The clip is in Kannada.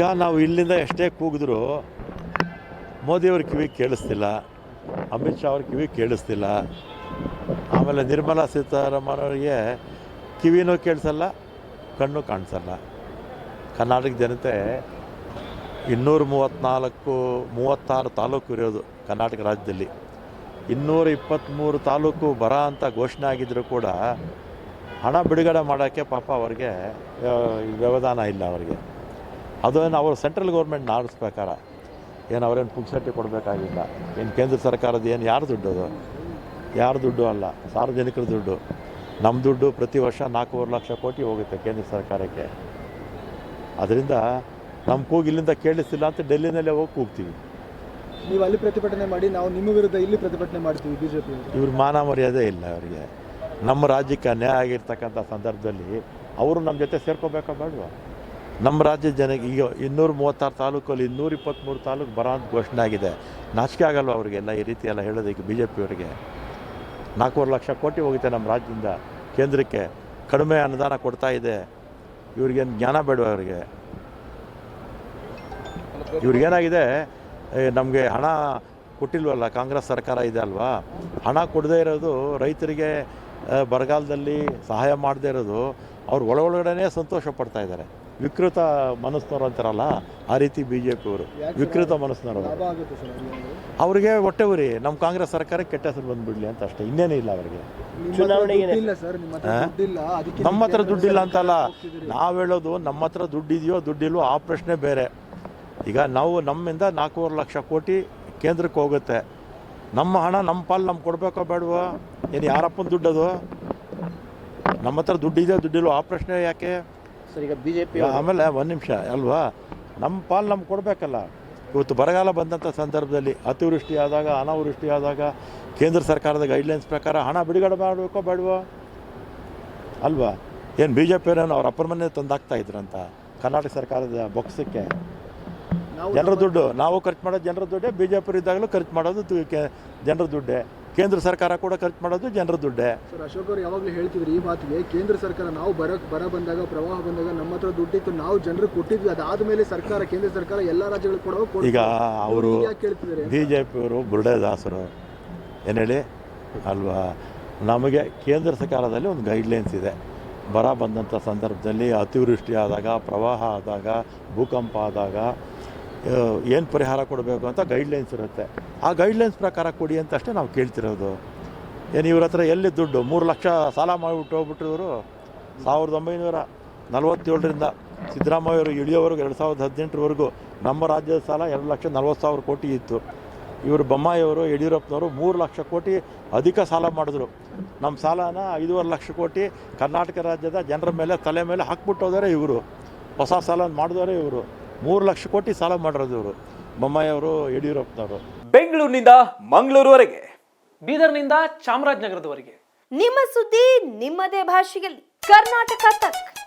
ಈಗ ನಾವು ಇಲ್ಲಿಂದ ಎಷ್ಟೇ ಕೂಗಿದ್ರು ಮೋದಿಯವ್ರ ಕಿವಿ ಕೇಳಿಸ್ತಿಲ್ಲ, ಅಮಿತ್ ಶಾ ಅವ್ರ ಕಿವಿ ಕೇಳಿಸ್ತಿಲ್ಲ. ಆಮೇಲೆ ನಿರ್ಮಲಾ ಸೀತಾರಾಮನ್ ಅವರಿಗೆ ಕಿವಿನೂ ಕೇಳಿಸಲ್ಲ, ಕಣ್ಣು ಕಾಣಿಸಲ್ಲ. ಕರ್ನಾಟಕ ಜನತೆ ಇನ್ನೂರ ಮೂವತ್ತ್ನಾಲ್ಕು ಮೂವತ್ತಾರು ತಾಲೂಕು ಇರೋದು ಕರ್ನಾಟಕ ರಾಜ್ಯದಲ್ಲಿ. ಇನ್ನೂರ ಇಪ್ಪತ್ತ್ಮೂರು ತಾಲೂಕು ಬರ ಅಂತ ಘೋಷಣೆ ಆಗಿದ್ದರೂ ಕೂಡ ಹಣ ಬಿಡುಗಡೆ ಮಾಡೋಕ್ಕೆ ಪಾಪ ಅವ್ರಿಗೆ ವ್ಯವಧಾನ ಇಲ್ಲ ಅವರಿಗೆ. ಅದೇನು ಅವರು ಸೆಂಟ್ರಲ್ ಗೌರ್ಮೆಂಟ್ ಆಡಿಸ್ಬೇಕಾರ ಏನು ಅವರೇನು ಪುಕ್ಸಟ್ಟಿ ಕೊಡಬೇಕಾಗಿಲ್ಲ. ಏನು ಕೇಂದ್ರ ಸರ್ಕಾರದ ಏನು ಯಾರು ದುಡ್ಡು ಅದು? ಯಾರು ದುಡ್ಡು ಅಲ್ಲ. ಸಾರ್ವಜನಿಕರ ದುಡ್ಡು. ನಮ್ಮ ದುಡ್ಡು ಪ್ರತಿ ವರ್ಷ ನಾಲ್ಕೂವರೆ ಲಕ್ಷ ಕೋಟಿ ಹೋಗುತ್ತೆ ಕೇಂದ್ರ ಸರ್ಕಾರಕ್ಕೆ. ಅದರಿಂದ ನಮ್ಮ ಕೂಗು ಇಲ್ಲಿಂದ ಕೇಳಿಸ್ತಿಲ್ಲ ಅಂತ ಡೆಲ್ಲಿನಲ್ಲೇ ಹೋಗಿ ಕೂಗ್ತೀವಿ. ನೀವು ಅಲ್ಲಿ ಪ್ರತಿಭಟನೆ ಮಾಡಿ ನಾವು ನಿಮ್ಮ ವಿರುದ್ಧ ಇಲ್ಲಿ ಪ್ರತಿಭಟನೆ ಮಾಡ್ತೀವಿ ಬಿಜೆಪಿ ಇವ್ರ ಮಾನ ಮರ್ಯಾದೆ ಇಲ್ಲ ಅವರಿಗೆ. ನಮ್ಮ ರಾಜ್ಯಕ್ಕೆ ಅನ್ಯಾಯ ಆಗಿರ್ತಕ್ಕಂಥ ಸಂದರ್ಭದಲ್ಲಿ ಅವರು ನಮ್ಮ ಜೊತೆ ಸೇರ್ಕೋಬೇಕಾ ಬೇಡವಾ? ನಮ್ಮ ರಾಜ್ಯದ ಜನಕ್ಕೆ ಈಗ ಇನ್ನೂರ ಮೂವತ್ತಾರು ತಾಲೂಕಲ್ಲಿ ಇನ್ನೂರ ಇಪ್ಪತ್ತ್ಮೂರು ತಾಲೂಕು ಬರೋ ಅಂತ ಘೋಷಣೆ ಆಗಿದೆ. ನಾಚಿಕೆ ಆಗಲ್ವ ಅವರಿಗೆಲ್ಲ ಈ ರೀತಿ ಎಲ್ಲ ಹೇಳೋದಕ್ಕೆ ಬಿ ಜೆ ಪಿಯವರಿಗೆ ನಾಲ್ಕೂವರೆ ಲಕ್ಷ ಕೋಟಿ ಹೋಗುತ್ತೆ ನಮ್ಮ ರಾಜ್ಯದಿಂದ, ಕೇಂದ್ರಕ್ಕೆ ಕಡಿಮೆ ಅನುದಾನ ಕೊಡ್ತಾ ಇದೆ. ಇವ್ರಿಗೇನು ಜ್ಞಾನ ಬೇಡ ಅವರಿಗೆ? ಇವ್ರಿಗೇನಾಗಿದೆ ನಮಗೆ ಹಣ ಕೊಟ್ಟಿಲ್ವಲ್ಲ, ಕಾಂಗ್ರೆಸ್ ಸರ್ಕಾರ ಇದೆ ಅಲ್ವಾ? ಹಣ ಕೊಡದೇ ಇರೋದು ರೈತರಿಗೆ ಬರಗಾಲದಲ್ಲಿ ಸಹಾಯ ಮಾಡದೇ ಇರೋದು, ಅವ್ರು ಒಳ ಒಳಗಡೆನೇ ಸಂತೋಷ ಪಡ್ತಾ ಇದ್ದಾರೆ. ವಿಕೃತ ಮನಸ್ಸಿನವ್ರು ಅಂತಾರಲ್ಲ ಆ ರೀತಿ ಬಿ ಜೆ ಪಿಯವರು ವಿಕೃತ ಮನಸ್ಸಿನವರು ಅವ್ರಿಗೆ ಹೊಟ್ಟೆ ಉರಿ. ನಮ್ಮ ಕಾಂಗ್ರೆಸ್ ಸರ್ಕಾರಕ್ಕೆ ಕೆಟ್ಟ ಹೆಸರು ಬಂದ್ಬಿಡ್ಲಿ ಅಂತ ಅಷ್ಟೇ. ಇನ್ನೇನೂ ಇಲ್ಲ ಅವರಿಗೆ. ನಮ್ಮ ಹತ್ರ ದುಡ್ಡಿಲ್ಲ ಅಂತಲ್ಲ. ನಾವು ಹೇಳೋದು ನಮ್ಮ ಹತ್ರ ದುಡ್ಡಿದೆಯೋ ದುಡ್ಡಿಲ್ವೋ ಆ ಪ್ರಶ್ನೆ ಬೇರೆ. ಈಗ ನಾವು ನಮ್ಮಿಂದ ನಾಲ್ಕೂವರೆ ಲಕ್ಷ ಕೋಟಿ ಕೇಂದ್ರಕ್ಕೆ ಹೋಗುತ್ತೆ. ನಮ್ಮ ಹಣ ನಮ್ಮ ಪಾಲು ನಮ್ಗೆ ಕೊಡಬೇಕೋ ಬೇಡವೋ? ಏನು ಯಾರಪ್ಪನ ದುಡ್ಡದು? ನಮ್ಮ ಹತ್ರ ದುಡ್ಡಿದೆಯೋ ದುಡ್ಡಿಲ್ವೋ? ಆ ಪ್ರಶ್ನೆ ಯಾಕೆ? ಸರ್ ಈಗ ಬಿಜೆಪಿ ಆಮೇಲೆ ಒಂದು ನಿಮಿಷ ಅಲ್ವಾ? ನಮ್ಮ ಪಾಲು ನಮ್ಗೆ ಕೊಡಬೇಕಲ್ಲ. ಇವತ್ತು ಬರಗಾಲ ಬಂದಂಥ ಸಂದರ್ಭದಲ್ಲಿ ಅತಿವೃಷ್ಟಿ ಆದಾಗ ಅನಾವೃಷ್ಟಿ ಆದಾಗ ಕೇಂದ್ರ ಸರ್ಕಾರದ ಗೈಡ್ಲೈನ್ಸ್ ಪ್ರಕಾರ ಹಣ ಬಿಡುಗಡೆ ಮಾಡಬೇಕೋ ಬೇಡವೋ? ಅಲ್ವಾ? ಏನು ಬಿ ಜೆ ಪಿಯವ್ರೇನು ಅವ್ರ ಅಪ್ಪರ ಮನೆ ತಂದಾಗ್ತಾ ಇದ್ರಂತ ಕರ್ನಾಟಕ ಸರ್ಕಾರದ ಬೊಕ್ಸಕ್ಕೆ? ಜನರ ದುಡ್ಡು ನಾವು ಖರ್ಚು ಮಾಡೋದು ಜನರ ದುಡ್ಡೇ ಬಿ ಜೆ ಪಿ ಇದ್ದಾಗಲೂ ಖರ್ಚು ಮಾಡೋದು ಜನರ ದುಡ್ಡೇ. ಕೇಂದ್ರ ಸರ್ಕಾರ ಕೂಡ ಖರ್ಚು ಮಾಡೋದು ಜನರ ದುಡ್ಡೇ. ಸರ್ ಅಶೋಕ್ ಅವರು ಯಾವಾಗಲೂ ಹೇಳ್ತಿದ್ರು ಈ ಮಾತಿಗೆ ಕೇಂದ್ರ ಸರ್ಕಾರ ನಾವು ಬರ ಬರ ಬಂದಾಗ ಪ್ರವಾಹ ಬಂದಾಗ ನಮ್ಮ ಹತ್ರ ದುಡ್ಡಿತ್ತು ನಾವು ಜನರಿಗೆ ಕೊಟ್ಟಿದ್ವಿ ಅದಾದ್ಮೇಲೆ ಸರ್ಕಾರ ಕೇಂದ್ರ ಸರ್ಕಾರ ಎಲ್ಲ ರಾಜ್ಯಗಳು ಕೊಡೋ ಈಗ ಅವರು ಬಿ ಜೆ ಪಿಯವರು ಬುರುಡೇದಾಸರು ಏನು ಹೇಳಿ? ಅಲ್ವಾ? ನಮಗೆ ಕೇಂದ್ರ ಸರ್ಕಾರದಲ್ಲಿ ಒಂದು ಗೈಡ್ಲೈನ್ಸ್ ಇದೆ. ಬರ ಬಂದಂಥ ಸಂದರ್ಭದಲ್ಲಿ ಅತಿವೃಷ್ಟಿ ಆದಾಗ ಪ್ರವಾಹ ಆದಾಗ ಭೂಕಂಪ ಆದಾಗ ಏನು ಪರಿಹಾರ ಕೊಡಬೇಕು ಅಂತ ಗೈಡ್ಲೈನ್ಸ್ ಇರುತ್ತೆ. ಆ ಗೈಡ್ಲೈನ್ಸ್ ಪ್ರಕಾರ ಕೊಡಿ ಅಂತ ಅಷ್ಟೇ ನಾವು ಕೇಳ್ತಿರೋದು. ಏನು ಇವ್ರ ಹತ್ರ ಎಲ್ಲಿ ದುಡ್ಡು? ಮೂರು ಲಕ್ಷ ಸಾಲ ಮಾಡಿಬಿಟ್ಟು ಹೋಗ್ಬಿಟ್ರು ಇವರು ಸಾವಿರದ ಒಂಬೈನೂರ ನಲವತ್ತೇಳರಿಂದ ಸಿದ್ದರಾಮಯ್ಯವರು ಇಳಿಯೋವರೆಗೂ ಎರಡು ಸಾವಿರದ ಹದಿನೆಂಟರವರೆಗೂ ನಮ್ಮ ರಾಜ್ಯದ ಸಾಲ ಎರಡು ಲಕ್ಷ ನಲ್ವತ್ತು ಸಾವಿರ ಕೋಟಿ ಇತ್ತು. ಇವರು ಬೊಮ್ಮಾಯಿಯವರು, ಯಡಿಯೂರಪ್ಪನವರು ಮೂರು ಲಕ್ಷ ಕೋಟಿ ಅಧಿಕ ಸಾಲ ಮಾಡಿದ್ರು. ನಮ್ಮ ಸಾಲನ ಐದೂವರೆ ಲಕ್ಷ ಕೋಟಿ ಕರ್ನಾಟಕ ರಾಜ್ಯದ ಜನರ ಮೇಲೆ, ತಲೆ ಮೇಲೆ ಹಾಕ್ಬಿಟ್ಟು ಹೋದರೆ ಇವರು. ಹೊಸ ಸಾಲ ಮಾಡಿದವರೇ ಇವರು. ಮೂರು ಲಕ್ಷ ಕೋಟಿ ಸಾಲ ಮಾಡಿರೋದು ಇವರು. ಬೊಮ್ಮಾಯಿಯವರು ಯಡಿಯೂರಪ್ಪನವರು. ಬೆಂಗಳೂರಿನಿಂದ ಮಂಗಳೂರುವರೆಗೆ ಬೀದರ್ನಿಂದ ಚಾಮರಾಜನಗರದವರೆಗೆ. ನಿಮ್ಮ ಸುದ್ದಿ ನಿಮ್ಮದೇ ಭಾಷೆಯಲ್ಲಿ. ಕರ್ನಾಟಕ ತಕ್.